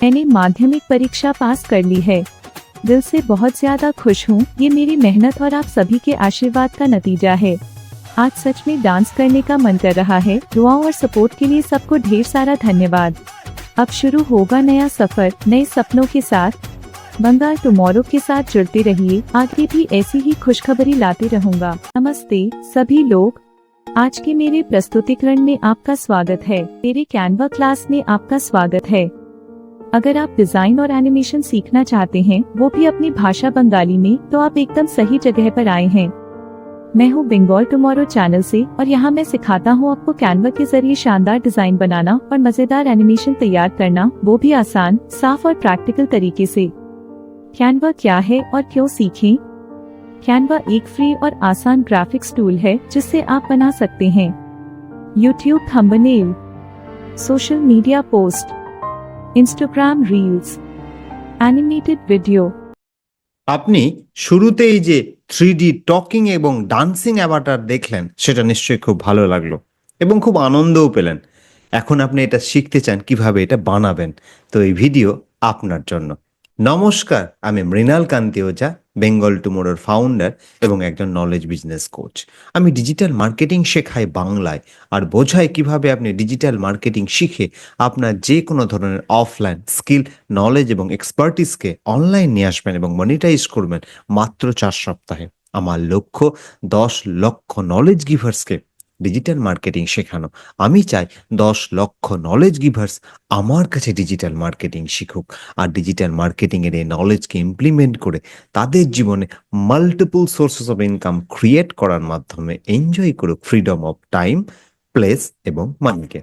मैंने माध्यमिक परीक्षा पास कर ली है। दिल से बहुत ज़्यादा खुश हूँ, ये मेरी मेहनत और आप सभी के आशीर्वाद का नतीजा है। आज सच में डांस करने का मन कर रहा है, दुआओं और सपोर्ट के लिए सबको ढेर सारा धन्यवाद। अब शुरू होगा नया सफ़र, नए सपनों के साथ। बंगाल टुमारो के साथ जुड़ते रहिए आगे भी ऐसी ही खुशखबरी लाते रहूँगा। नमस्ते, सभी लोग। आज के मेरे प्रस्तुतिकरण में आपका स्वागत है। मेरे कैनवा क्लास में आपका स्वागत है। अगर आप डिज़ाइन और एनिमेशन सीखना चाहते हैं, वो भी अपनी भाषा बंगाली में तो आप एकदम सही जगह पर आए हैं। मैं हूँ बंगाल टुमारो चैनल से, और यहाँ मैं सिखाता हूँ आपको कैनवा के ज़रिए शानदार डिज़ाइन बनाना और मज़ेदार एनिमेशन तैयार करना, वो भी आसान, साफ़ और प्रैक्टिकल तरीके से। कैनवा क्या है और क्यों सीखें? कैनवा एक फ्री और आसान ग्राफिक्स टूल है, जिससे आप बना सकते हैं। YouTube thumbnail social media post Instagram reels animated video আপনি শুরুতেই যে থ্রি ডি টকিং এবং ডান্সিং অ্যাভাটার দেখলেন, সেটা নিশ্চয়ই খুব ভালো লাগল এবং খুব আনন্দও পেলেন। এখন আপনি এটা শিখতে চান, কীভাবে এটা বানাবেন? তো এই ভিডিও আপনার জন্য। নমস্কার, আমি মৃণাল কান্তি ওঝা বেঙ্গল টুমোরোর ফাউন্ডার এবং একজন নলেজ বিজনেস কোচ আমি ডিজিটাল মার্কেটিং শেখাই বাংলায় আর বোঝাই কীভাবে আপনি ডিজিটাল মার্কেটিং শিখে আপনার যে কোনো ধরনের অফলাইন স্কিল নলেজ এবং এক্সপার্টিসকে অনলাইন নিয়ে আসবেন এবং মনিটাইজ করবেন মাত্র চার সপ্তাহে। আমার লক্ষ্য দশ লক্ষ নলেজ গিভার্সকে ডিজিটাল মার্কেটিং শেখানো। আমি চাই দশ লক্ষ নলেজ গিভার্স আমার কাছে ডিজিটাল মার্কেটিং শিখুক। আর ডিজিটাল মার্কেটিং এর এই নলেজকে ইমপ্লিমেন্ট করে তাদের জীবনে multiple sources of income create করার মাধ্যমে এনজয় করুক ফ্রিডম অফ টাইম প্লেস এবং মানিকে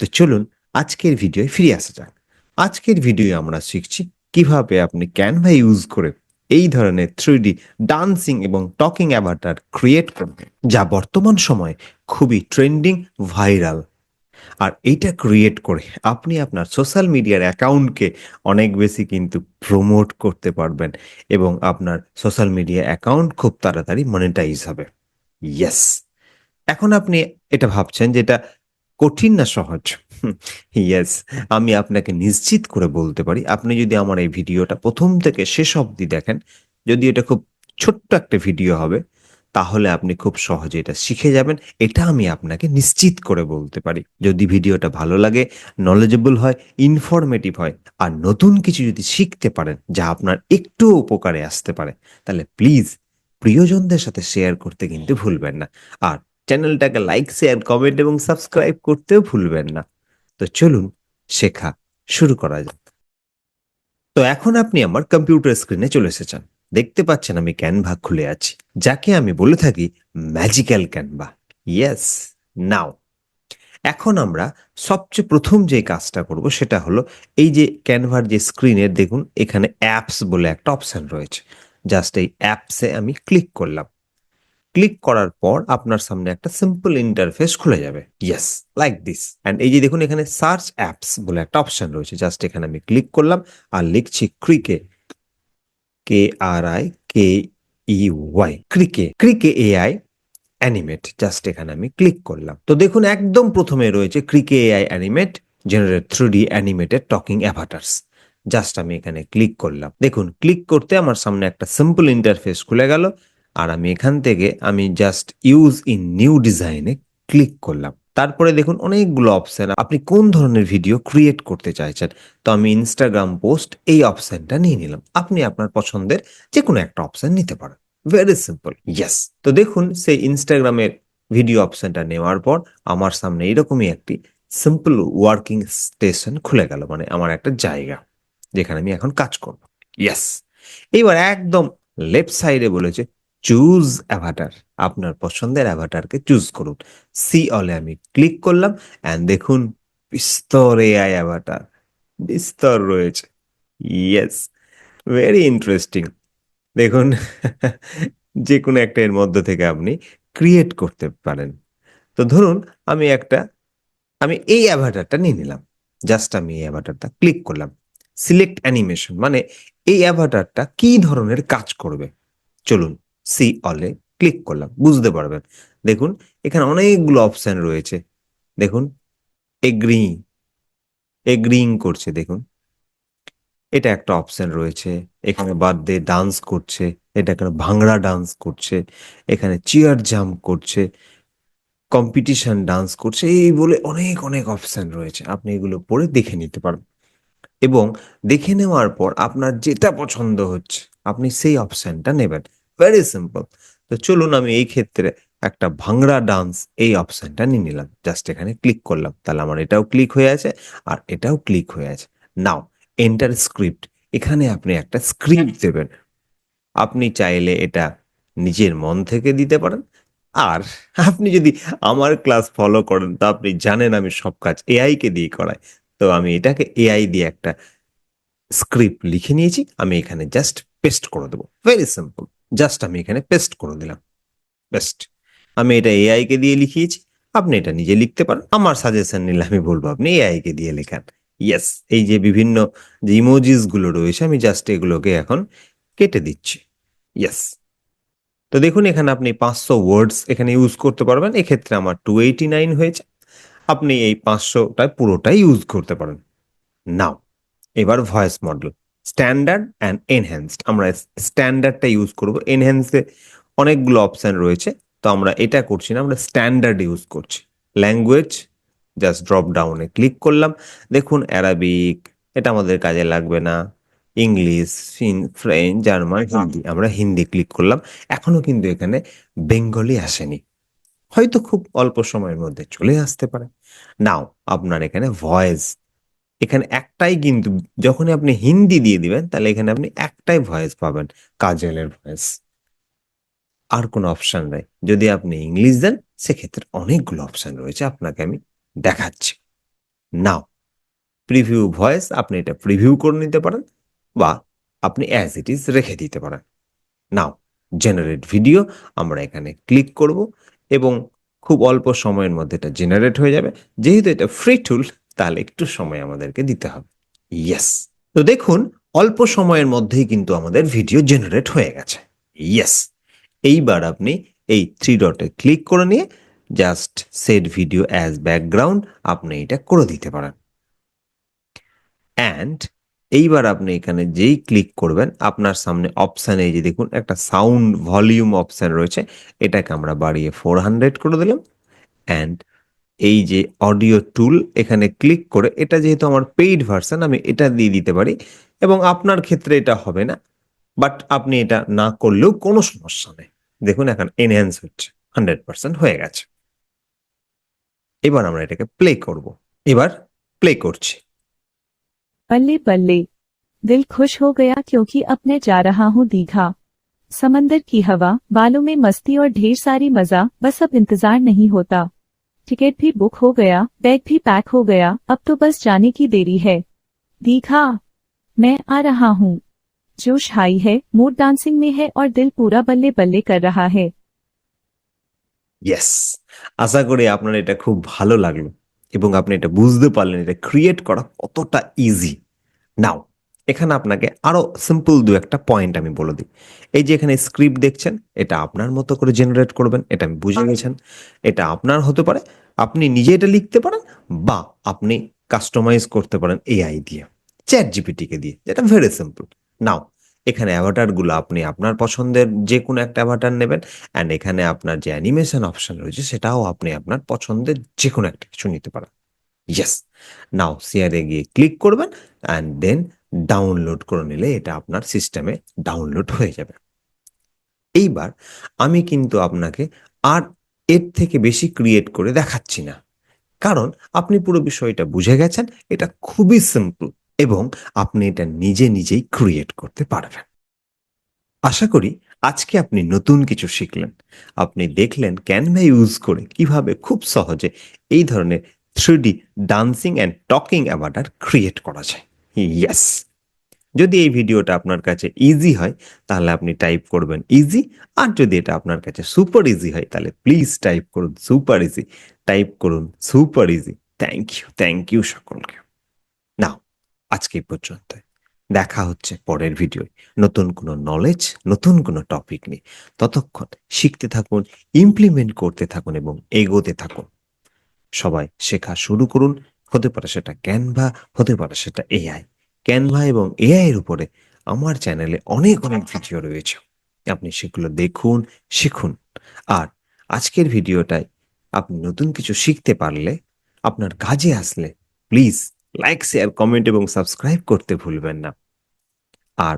তো চলুন আজকের ভিডিওয় ফিরে আসা যাক। আজকের ভিডিও আমরা শিখছি কীভাবে আপনি ক্যানভা ইউজ করে এই ধরনের থ্রি ডান্সিং এবং টকিং অ্যাভাটার ক্রিয়েট করবেন যা বর্তমান সময়ে খুবই ট্রেন্ডিং ভাইরাল আর এইটা ক্রিয়েট করে আপনি আপনার সোশ্যাল মিডিয়ার অ্যাকাউন্টকে অনেক বেশি কিন্তু প্রমোট করতে পারবেন এবং আপনার সোশ্যাল মিডিয়া অ্যাকাউন্ট খুব তাড়াতাড়ি মনিটাইজ হবে। ইয়েস এখন আপনি এটা ভাবছেন যে এটা কঠিন না সহজ? ইয়েস আমি আপনাকে নিশ্চিত করে বলতে পারি, আপনি যদি আমার এই ভিডিওটা প্রথম থেকে শেষ অবধি দেখেন, যদি এটা খুব ছোট্ট একটা ভিডিও হবে, তাহলে আপনি খুব সহজে এটা শিখে যাবেন। এটা আমি আপনাকে নিশ্চিত করে বলতে পারি। যদি ভিডিওটা ভালো লাগে নলেজেবল হয় ইনফরমেটিভ হয়, আর নতুন কিছু যদি শিখতে পারেন, যা আপনার একটু উপকারে আসতে পারে, তাহলে প্লিজ প্রিয়জনদের সাথে শেয়ার করতে কিন্তু ভুলবেন না। আর চ্যানেলটাকে লাইক শেয়ার কমেন্ট এবং সাবস্ক্রাইব করতেও ভুলবেন না। তো চলুন শেখা শুরু করা যাক। তো এখন আপনি আমার কম্পিউটার স্ক্রিনে চলে এসেছেন। দেখতে পাচ্ছেন আমি ক্যানভা খুলে আছি, যাকে আমি বলে থাকি ম্যাজিক্যাল ক্যানভা ইয়েস নাও এখন আমরা সবচেয়ে প্রথম যে কাজটা করব সেটা হলো এই যে ক্যানভার যে স্ক্রিনের দেখুন, এখানে অ্যাপস বলে একটা অপশন রয়েছে। জাস্ট এই অ্যাপসে আমি ক্লিক করলাম। ক্লিক করার পর আপনার সামনে একটা সিম্পল ইন্টারফেস খুলে যাবে। ইয়েস লাইক দিস অ্যান্ড এই যে দেখুন, এখানে সার্চ অ্যাপস বলে একটা অপশন রয়েছে। জাস্ট এখানে আমি ক্লিক করলাম আর লিখছি Krikey K R I K E Y Krikey Krikey AI animate just এখানে আমি ক্লিক করলাম। তো দেখুন, একদম প্রথমে রয়েছে Krikey AI animate generate three D animated talking avatars just আমি এখানে ক্লিক করলাম। দেখুন ক্লিক করতে আমার সামনে একটা সিম্পল ইন্টারফেস খুলে গেল। আর আমি এখান থেকে আমি জাস্ট ইউজ ইন নিউ ডিজাইনে ক্লিক করলাম। তারপরে দেখুন অনেকগুলো অপশান আপনি কোন ধরনের ভিডিও ক্রিয়েট করতে চাইছেন? তো আমি ইনস্টাগ্রাম পোস্ট এই অপশানটা নিয়ে নিলাম। আপনি আপনার পছন্দের যে কোনো একটা অপশন নিতে পারেন। ভেরি সিম্পল ইয়েস তো দেখুন সেই ইনস্টাগ্রামের ভিডিও অপশনটা নেওয়ার পর আমার সামনে এরকমই একটি সিম্পল ওয়ার্কিং স্টেশন খুলে গেল মানে আমার একটা জায়গা যেখানে আমি এখন কাজ করব। ইয়েস এইবার একদম লেফট সাইডে বলেছে চুজ অ্যাভাটার, আপনার পছন্দের অ্যাভাটারকে চুজ করুন। সি অলে আমি ক্লিক করলাম অ্যান্ড দেখুন বিস্তর এআই অ্যাভাটার, বিস্তর রয়েছে। ইয়েস ভেরি ইন্টারেস্টিং দেখুন যে কোনো একটা এর মধ্যে থেকে আপনি ক্রিয়েট করতে পারেন। তো ধরুন, আমি একটা, আমি এই অ্যাভাটারটা নিয়ে নিলাম। জাস্ট আমি এই অ্যাভাটারটা ক্লিক করলাম। সিলেক্ট অ্যানিমেশন মানে এই অ্যাভাটারটা কি ধরনের কাজ করবে? চলুন সি অলে ক্লিক করলাম, বুঝতে পারবেন। দেখুন, এখানে অনেকগুলো অপশন রয়েছে। দেখুন এগ্রি এগ্রিং করছে, দেখুন। এটা একটা অপশন রয়েছে, এখানে বার্থডে ডান্স করছে, এটা এখানে ভাংড়া ডান্স করছে, এখানে চেয়ার জাম্প করছে কম্পিটিশন ডান্স করছে, এই বলে অনেক অনেক অপশন রয়েছে। আপনি এগুলো পড়ে দেখে নিতে পারেন এবং দেখে নেওয়ার পর আপনার যেটা পছন্দ হচ্ছে, আপনি সেই অপশনটা নেবেন। ভেরি সিম্পল তো চলুন আমি এই ক্ষেত্রে একটা ভাংড়া ডান্স এই অপশনটা নিয়ে নিলাম। জাস্ট এখানে ক্লিক করলাম। তাহলে আমার এটাও ক্লিক হয়ে আছে আর এটাও ক্লিক হয়ে আছে। নাও এন্টার স্ক্রিপ্ট এখানে আপনি একটা স্ক্রিপ্ট দেবেন। আপনি চাইলে এটা নিজের মন থেকে দিতে পারেন। আর আপনি যদি আমার ক্লাস ফলো করেন, তো আপনি জানেন আমি সব কাজ এআই কে দিয়ে করাই। তো আমি এটাকে এআই দিয়ে একটা স্ক্রিপ্ট লিখে নিয়েছি। আমি এখানে জাস্ট পেস্ট করে দেবো। ভেরি সিম্পল জাস্ট আমি এখানে পেস্ট করে দিলাম। বেস্ট আমি এটা এআই কে দিয়ে লিখিয়েছি। আপনি এটা নিজে লিখতে পারেন। আমার সাজেশন নিলে আমি বলব, আপনি এআই কে দিয়ে লেখান। ইয়েস এই যে বিভিন্ন যে ইমোজিসগুলো রয়েছে, আমি জাস্ট এগুলোকে এখন কেটে দিচ্ছি। ইয়েস তো দেখুন, এখানে আপনি পাঁচশো ওয়ার্ডস এখানে ইউজ করতে পারবেন। এক্ষেত্রে আমার টু এইটি নাইন হয়েছে। আপনি এই পাঁচশোটা পুরোটাই ইউজ করতে পারেন। নাও এবার voice model standard and enhanced আমরা স্ট্যান্ডার্ডটা ইউজ করব। এনহ্যান্সে অনেকগুলো অপশন রয়েছে। তো আমরা এটা করছি না, আমরা স্ট্যান্ডার্ড ইউজ করছি। ল্যাঙ্গুয়েজ জাস্ট ড্রপ ডাউনে ক্লিক করলাম। দেখুন অ্যারাবিক এটা আমাদের কাজে লাগবে না। ইংলিশ ফ্রেঞ্চ জার্মান হিন্দি আমরা হিন্দি ক্লিক করলাম। এখনও কিন্তু এখানে বেঙ্গলি আসেনি। হয়তো খুব অল্প সময়ের মধ্যে চলে আসতে পারে। নাও আপনার এখানে ভয়েস এখানে একটাই কিন্তু, যখনই আপনি হিন্দি দিয়ে দিবেন, তাহলে এখানে আপনি একটাই ভয়েস পাবেন, কাজলের ভয়েস আর কোনো অপশন নেই। যদি আপনি ইংলিশ দেন, সেক্ষেত্রে অনেকগুলো অপশন রয়েছে আপনাকে আমি দেখাচ্ছি। নাও প্রিভিউ ভয়েস আপনি এটা প্রিভিউ করে নিতে পারেন, বা আপনি অ্যাজ ইট ইজ রেখে দিতে পারেন। নাও জেনারেট ভিডিও আমরা এখানে ক্লিক করব, এবং খুব অল্প সময়ের মধ্যে এটা জেনারেট হয়ে যাবে। যেহেতু এটা ফ্রি টুল তাহলে একটু সময় আমাদেরকে দিতে হবে। ইয়েস তো দেখুন, অল্প সময়ের মধ্যেই কিন্তু আমাদের ভিডিও জেনারেট হয়ে গেছে। ইয়েস এইবার আপনি এই থ্রি ডটে ক্লিক করে নিয়ে just set video as background আপনি এটা করে দিতে পারেন। অ্যান্ড এইবার আপনি এখানে যেই ক্লিক করবেন, আপনার সামনে অপশান এই যে দেখুন, একটা সাউন্ড ভলিউম অপশান রয়েছে, এটাকে আমরা বাড়িয়ে ফোর হান্ড্রেড করে দিলাম। অ্যান্ড এই যে অডিও টুল এখানে ক্লিক করে এটা যেহেতু আমার পেইড ভার্সন আমি এটা দিয়ে দিতে পারি এবং আপনার ক্ষেত্রে এটা হবে না বাট আপনি এটা না করলেও কোনো সমস্যা নেই দেখুন এখন এনহ্যান্স হচ্ছে হান্ড্রেড পার্সেন্ট হয়ে গেছে এবার আমরা এটাকে প্লে করব এবার প্লে করছি बल्ले बल्ले दिल खुश हो गया क्योंकि अब मैं जा रहा हूँ दीघा समंदर की हवा बालों में मस्ती और ढेर सारी मजा बस अब इंतजार नहीं होता टिकट भी बुक हो गया बैग भी पैक हो गया अब तो बस जाने की देरी है दीघा मैं आ रहा हूँ जोश हाई है मूड डांसिंग में है और दिल पूरा बल्ले बल्ले कर रहा है ইয়েস আশা করি আপনার এটা খুব ভালো লাগলো এবং আপনি এটা বুঝতে পারলেন এটা ক্রিয়েট করা কতটা ইজি নাও এখানে আপনাকে আরও সিম্পল দু একটা পয়েন্ট আমি বলে দিই। এই যে এখানে স্ক্রিপ্ট দেখছেন এটা আপনার মতো করে জেনারেট করবেন এটা আমি বুঝে গেছেন। এটা আপনার হতে পারে আপনি নিজে এটা লিখতে পারেন বা আপনি কাস্টমাইজ করতে পারেন এআই দিয়ে চ্যাট জিপিটিকে দিয়ে যেটা ভেরি সিম্পল নাও এখানে অ্যাভাটারগুলো আপনি আপনার পছন্দের যে কোনো একটা অ্যাভাটার নেবেন অ্যান্ড এখানে আপনার যে অ্যানিমেশন অপশন রয়েছে সেটাও আপনি আপনার পছন্দের যে কোনো একটা কিছু নিতে পারেন। ইয়েস নাও শেয়ারে গিয়ে ক্লিক করবেন অ্যান্ড দেন ডাউনলোড করে নিলে এটা আপনার সিস্টেমে ডাউনলোড হয়ে যাবে। এইবার আমি কিন্তু আপনাকে আর এর থেকে বেশি ক্রিয়েট করে দেখাচ্ছি না। কারণ আপনি পুরো বিষয়টা বুঝে গেছেন, এটা খুবই সিম্পল এবং আপনি এটা নিজে নিজেই ক্রিয়েট করতে পারবেন। আশা করি আজকে আপনি নতুন কিছু শিখলেন। আপনি দেখলেন ক্যানভা ইউজ করে কীভাবে খুব সহজে এই ধরনের three dancing and talking avatar create করা যায়। ইয়েস যদি এই ভিডিওটা আপনার কাছে ইজি হয়, তাহলে আপনি টাইপ করবেন ইজি আর যদি এটা আপনার কাছে সুপার ইজি হয়, তাহলে প্লিজ টাইপ করুন সুপার ইজি টাইপ করুন super easy thank you thank you সকলকে. নাও আজকে পর্যন্ত দেখা হচ্ছে পরের ভিডিও নতুন কোনো নলেজ নতুন কোনো টপিক নিয়ে। ততক্ষণ শিখতে থাকুন ইমপ্লিমেন্ট করতে থাকুন এবং এগোতে থাকুন। সবাই শেখা শুরু করুন হতে পারে সেটা ক্যানভা হতে পারে সেটা এআই ক্যানভা এবং এআই এর উপরে আমার চ্যানেলে অনেক অনেক ভিডিও রয়েছে। আপনি সেগুলো দেখুন, শিখুন। আর আজকের ভিডিওটায় আপনি নতুন কিছু শিখতে পারলে, আপনার কাজে আসলে প্লিজ লাইক শেয়ার কমেন্ট এবং সাবস্ক্রাইব করতে ভুলবেন না। আর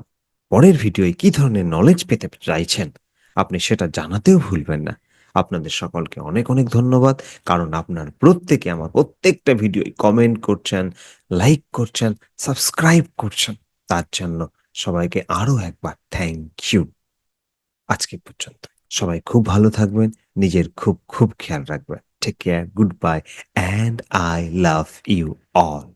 পরের ভিডিওয়ে কি ধরনের নলেজ পেতে চাইছেন, আপনি সেটা জানাতেও ভুলবেন না। আপনাদের সকলকে অনেক অনেক ধন্যবাদ। কারণ আপনার প্রত্যেকে আমার প্রত্যেকটা ভিডিওয় কমেন্ট করছেন লাইক করছেন সাবস্ক্রাইব করছেন। তার জন্য সবাইকে আরও একবার থ্যাংক ইউ আজকে পর্যন্ত। সবাই খুব ভালো থাকবেন, নিজের খুব খুব খেয়াল রাখবেন। Take care goodbye and I love you all